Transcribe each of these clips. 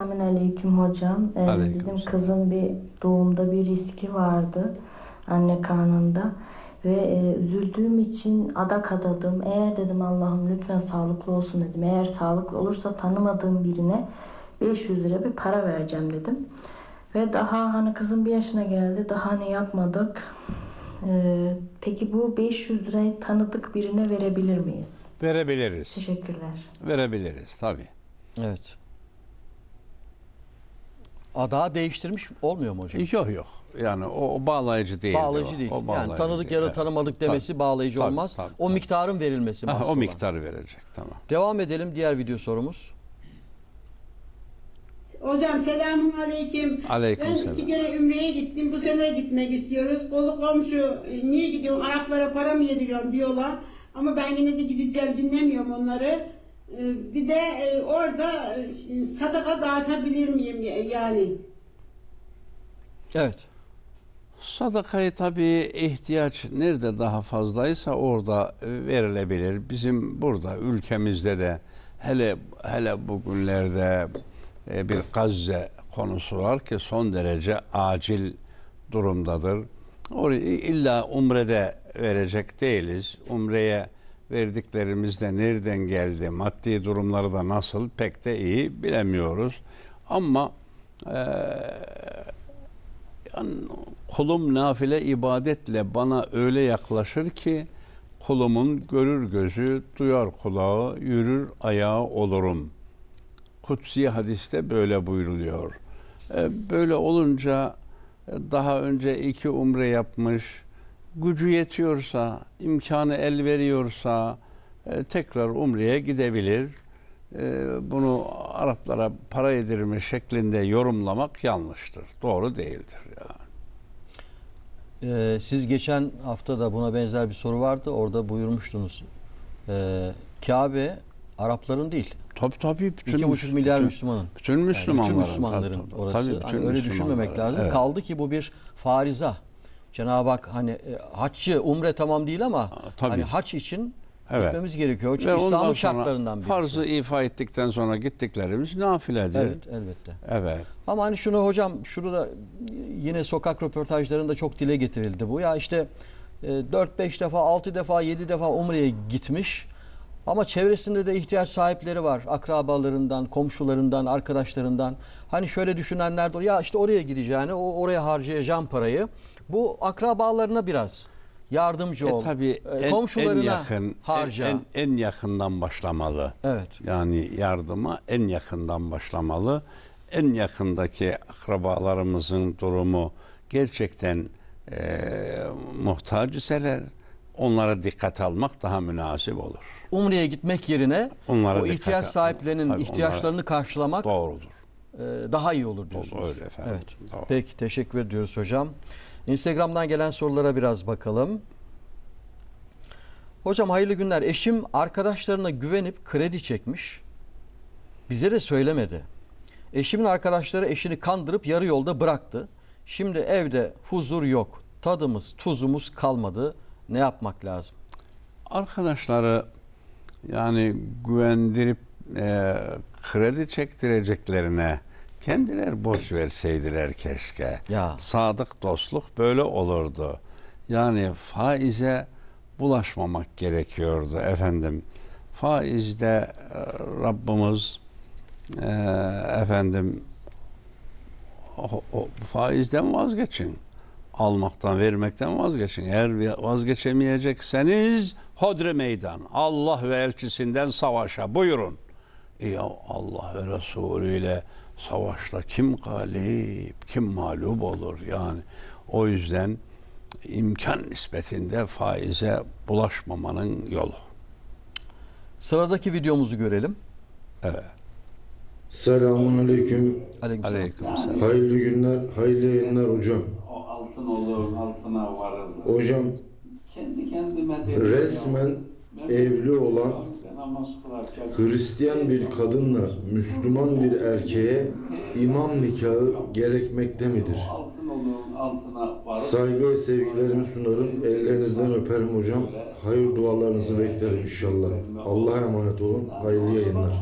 Aleyküm hocam. Ee, Aleyküm bizim kızın bir doğumda bir riski vardı anne karnında ve e, üzüldüğüm için adak adadım. Eğer dedim Allah'ım lütfen sağlıklı olsun dedim. Eğer sağlıklı olursa tanımadığım birine 500 lira bir para vereceğim dedim. Ve daha hani kızım bir yaşına geldi. Daha hani yapmadık. Ee, peki bu 500 lirayı tanıdık birine verebilir miyiz? Verebiliriz. Teşekkürler. Verebiliriz tabii. Evet. Adağı değiştirmiş olmuyor mu hocam? Yok yok. Yani o, o bağlayıcı değil. Bağlayıcı değil. yani tanıdık ya da tanımadık demesi bağlayıcı Tabii, olmaz. tabii, o tabii. miktarın verilmesi Ha, o miktarı verecek tamam. Devam edelim diğer video sorumuz. Hocam selamun aleyküm. Aleyküm ben selam. iki kere Ümre'ye gittim. Bu sene gitmek istiyoruz. Kolu komşu "E, niye gidiyorsun Araplara para mı yediriyorsun diyorlar. Ama ben yine de gideceğim dinlemiyorum onları. Ee, Bir de e, orada e, sadaka dağıtabilir miyim ya- yani? Evet. Sadakayı tabii ihtiyaç nerede daha fazlaysa orada e, verilebilir. Bizim burada ülkemizde de hele hele bugünlerde bir Gazze konusu var ki son derece acil durumdadır. Orayı illa umrede verecek değiliz. Umreye verdiklerimiz de nereden geldi, maddi durumları da nasıl pek de iyi bilemiyoruz. Ama yani kulum nafile ibadetle bana öyle yaklaşır ki kulumun görür gözü, duyar kulağı, yürür ayağı olurum. Kutsi hadiste böyle buyruluyor. E, Böyle olunca e, daha önce iki umre yapmış, gücü yetiyorsa, imkanı el veriyorsa e, tekrar umreye gidebilir. E, Bunu Araplara para yedirme şeklinde yorumlamak yanlıştır. Doğru değildir. Yani. Ee, siz geçen hafta da buna benzer bir soru vardı. Orada buyurmuştunuz. Ee, Kabe Arapların değil. Tabii tabii. Bütün, İki buçuk milyar bütün- Müslümanın. Bütün Yani Müslümanların. bütün Müslümanların tabii, orası. Tabii, bütün hani öyle düşünmemek lazım. Evet. Kaldı ki bu bir fariza. Cenab-ı Hak hani e, haccı, umre tamam değil ama tabii. hani hac için Evet. gitmemiz gerekiyor. Çünkü Ve ondan İslam'ın sonra şartlarından birisi. Farzı ifa ettikten sonra gittiklerimiz nafiledir. Evet, elbette. Evet. Ama hani şunu hocam şurada yine sokak röportajlarında çok dile getirildi bu. Ya işte e, 4-5 defa, 6 defa, 7 defa Umre'ye gitmiş. Ama çevresinde de ihtiyaç sahipleri var. Akrabalarından, komşularından, arkadaşlarından. Hani şöyle düşünenler de olur. Ya işte oraya gideceğine o oraya harcayacağım parayı. Bu akrabalarına biraz yardımcı E ol. tabii E, en, komşularına en yakın, harca. En, en, en yakından başlamalı. Evet. Yani yardıma en yakından başlamalı. En yakındaki akrabalarımızın durumu gerçekten e, muhtaç iseler onlara dikkat almak daha münasip olur. Umre'ye gitmek yerine Onlara o ihtiyaç sahiplerinin Tabii ihtiyaçlarını karşılamak Doğrudur. E, daha iyi olur diyorsunuz. Öyle efendim. Evet. Doğru. Peki teşekkür ediyoruz hocam. Instagram'dan gelen sorulara biraz bakalım. Hocam hayırlı günler. Eşim arkadaşlarına güvenip kredi çekmiş. Bize de söylemedi. Eşimin arkadaşları eşini kandırıp yarı yolda bıraktı. Şimdi evde huzur yok. Tadımız, tuzumuz kalmadı. Ne yapmak lazım? arkadaşları yani güvendirip e, kredi çektireceklerine kendiler borç verseydiler keşke. Ya. Sadık dostluk böyle olurdu. Yani faize bulaşmamak gerekiyordu efendim. Faizde e, Rabbimiz e, efendim o, o faizden vazgeçin. Almaktan, vermekten vazgeçin. Eğer vazgeçemeyecekseniz hodri meydan. Allah ve elçisinden savaşa buyurun. Ya Allah ve Resulü ile savaşta kim galip, kim mağlup olur yani. O yüzden imkan nispetinde faize bulaşmamanın yolu. Sıradaki videomuzu görelim. Evet. Selamun aleyküm. Aleykümselam. Aleykümselam. Hayırlı günler, hayırlı yayınlar hocam. O altın olur, altına varırdı. Hocam Kendi kendime resmen evli olan Hristiyan bir kadınla Müslüman bir erkeğe imam nikahı gerekmekte midir? Saygı ve sevgilerimi sunarım. Ellerinizden öperim hocam. Hayır dualarınızı beklerim inşallah. Allah'a emanet olun. Hayırlı yayınlar.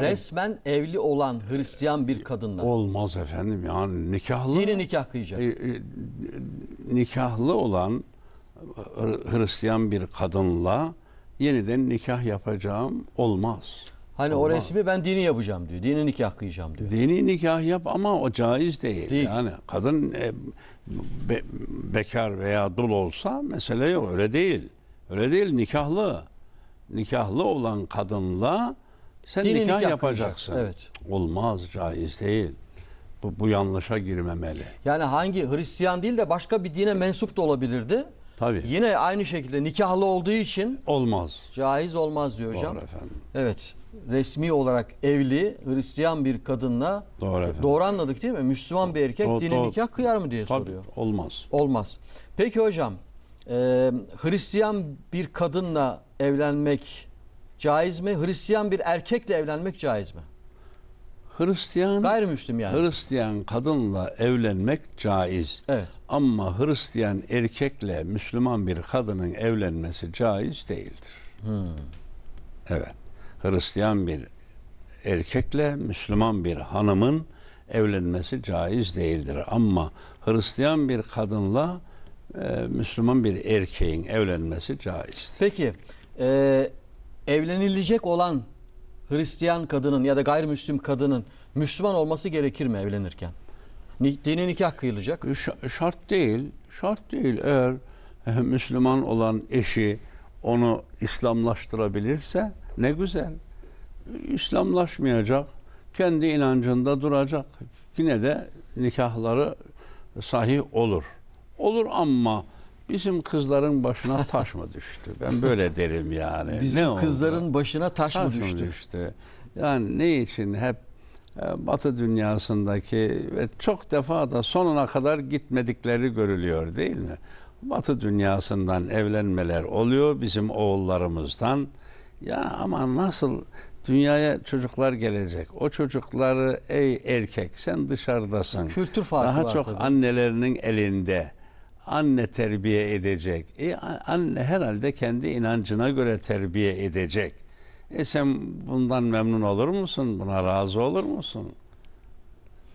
resmen evli olan Hristiyan bir kadınla Olmaz efendim yani nikahlı. dini nikah kıyacak. e, e, nikahlı olan Hri- Hristiyan bir kadınla yeniden nikah yapacağım olmaz. Hani o olmaz. resmi ben dini yapacağım diyor. Dini nikah kıyacağım diyor. Dini nikah yap ama o caiz değil. Değil. Yani kadın e, be- bekar veya dul olsa mesele yok. Öyle değil. Öyle değil. Nikahlı. Nikahlı olan kadınla sen Dini nikah, nikah yapacaksın. kıyacak, Olmaz. Caiz değil. Bu, bu yanlışa girmemeli. Yani hangi Hristiyan değil de başka bir dine mensup da olabilirdi. Tabii. Yine aynı şekilde nikahlı olduğu için Olmaz. caiz olmaz diyor hocam. Doğru efendim. Evet. Resmi olarak evli Hristiyan bir kadınla Doğru efendim. doğru anladık değil mi? Müslüman bir erkek Doğru, dini doğru. nikah kıyar mı diye Tabii, soruyor. olmaz. Olmaz. Peki hocam e, Hristiyan bir kadınla evlenmek caiz mi? Hristiyan bir erkekle evlenmek caiz mi? Hristiyan Gayrimüslim yani. Hristiyan kadınla evlenmek caiz. Evet. Ama Hristiyan erkekle Müslüman bir kadının evlenmesi caiz değildir. Evet. Hristiyan bir erkekle Müslüman bir hanımın evlenmesi caiz değildir. Ama Hristiyan bir kadınla e, Müslüman bir erkeğin evlenmesi caizdir. Peki e, evlenilecek olan Hristiyan kadının ya da gayrimüslim kadının Müslüman olması gerekir mi evlenirken? Ni- Dini nikah kıyılacak. Ş- şart değil. Şart değil. Eğer e, Müslüman olan eşi onu İslamlaştırabilirse ne güzel. İslamlaşmayacak. Kendi inancında duracak. Yine de nikahları sahih olur. Olur ama bizim kızların başına taş mı düştü? Ben böyle derim yani. Bizim Ne oldu? kızların başına taş, taş mı düştü? düştü? Yani ne için hep e, Batı dünyasındaki ve çok defa da sonuna kadar gitmedikleri görülüyor değil mi? Batı dünyasından evlenmeler oluyor bizim oğullarımızdan. Ya ama nasıl dünyaya çocuklar gelecek? O çocukları ey erkek sen dışarıdasın. Kültür farkı Daha var çok tabii. annelerinin elinde. Anne terbiye edecek. E, anne herhalde kendi inancına göre terbiye edecek. E sen bundan memnun olur musun? Buna razı olur musun?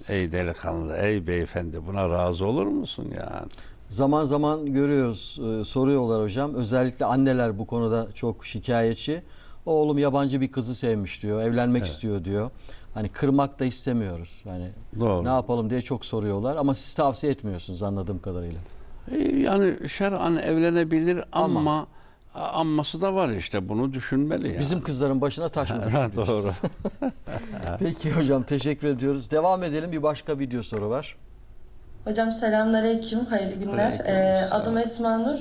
Ey delikanlı, ey beyefendi buna razı olur musun yani? Zaman zaman görüyoruz, e, soruyorlar hocam. Özellikle anneler bu konuda çok şikayetçi. Oğlum yabancı bir kızı sevmiş diyor, evlenmek istiyor diyor. Hani kırmak da istemiyoruz. Yani Doğru. ne yapalım diye çok soruyorlar ama siz tavsiye etmiyorsunuz anladığım kadarıyla. E, yani şer'an evlenebilir ama, Ama. amması da var işte bunu düşünmeli yani. Bizim kızların başına taş mı doğru. Peki hocam teşekkür ediyoruz. Devam edelim. Bir başka video soru var. Hocam selamünaleyküm, hayırlı günler. Aleykümselam. Ee, adım Esma Nur.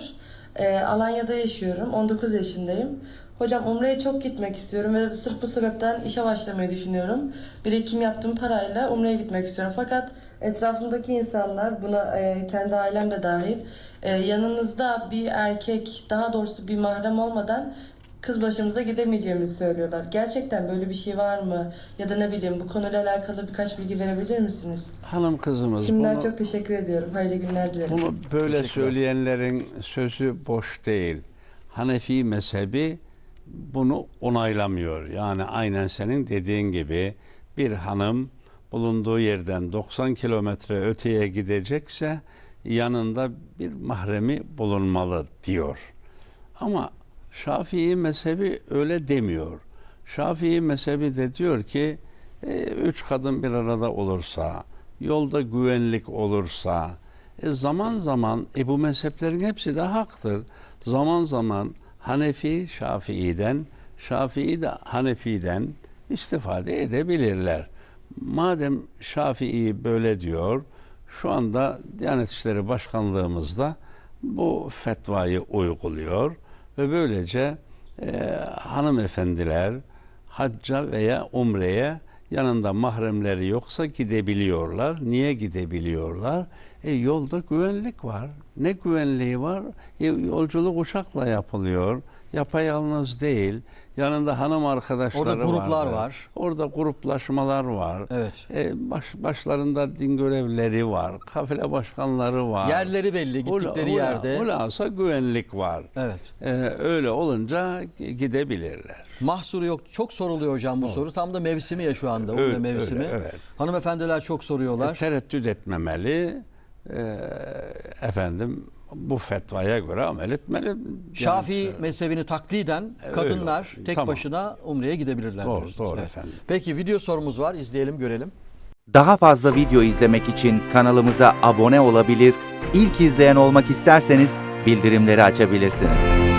Ee, Alanya'da yaşıyorum, 19 yaşındayım. Hocam Umre'ye çok gitmek istiyorum ve sırf bu sebepten işe başlamayı düşünüyorum. Birikim yaptığım parayla Umre'ye gitmek istiyorum. Fakat etrafımdaki insanlar, buna e, kendi ailem de dahil, e, yanınızda bir erkek, daha doğrusu bir mahrem olmadan kız başımıza gidemeyeceğimizi söylüyorlar. Gerçekten böyle bir şey var mı? Ya da ne bileyim bu konuyla alakalı birkaç bilgi verebilir misiniz? Hanım kızımız Şimdiden bunu, çok teşekkür ediyorum. Hayırlı günler dilerim. Bunu böyle söyleyenlerin sözü boş değil. Hanefi mezhebi bunu onaylamıyor. Yani aynen senin dediğin gibi bir hanım bulunduğu yerden 90 kilometre öteye gidecekse yanında bir mahremi bulunmalı diyor. Ama Şafii mezhebi öyle demiyor. Şafii mezhebi de diyor ki e, üç kadın bir arada olursa, yolda güvenlik olursa, e, zaman zaman e, bu mezheplerin hepsi de haktır. Zaman zaman Hanefi Şafii'den, Şafii de Hanefi'den istifade edebilirler. Madem Şafii böyle diyor, şu anda Diyanet İşleri Başkanlığımızda bu fetvayı uyguluyor ve böylece e, hanımefendiler hacca veya umreye yanında mahremleri yoksa gidebiliyorlar. Niye gidebiliyorlar? E, yolda güvenlik var. Ne güvenliği var? E, yolculuk uçakla yapılıyor. Yapayalnız değil. Yanında hanım arkadaşları Orada gruplar vardı. var. Orada gruplaşmalar var. Evet. E, baş, başlarında din görevlileri var. Kafile başkanları var. Yerleri belli gittikleri hula- yerde. Hulasa güvenlik var. Evet. E, öyle olunca gidebilirler. Mahsuru yok. Çok soruluyor hocam bu soru. Tam da mevsimi ya şu anda. Öyle, mevsimi. öyle, evet. Hanımefendiler çok soruyorlar. E, tereddüt etmemeli. E, efendim bu fetvaya göre amel etmeli. Yani, Şafii e, mezhebini takliden öyle kadınlar olur. tek Tamam. başına umreye gidebilirler Doğru, diyorsunuz. doğru efendim. Peki video sorumuz var. İzleyelim görelim. Daha fazla video izlemek için kanalımıza abone olabilir, ilk izleyen olmak isterseniz bildirimleri açabilirsiniz.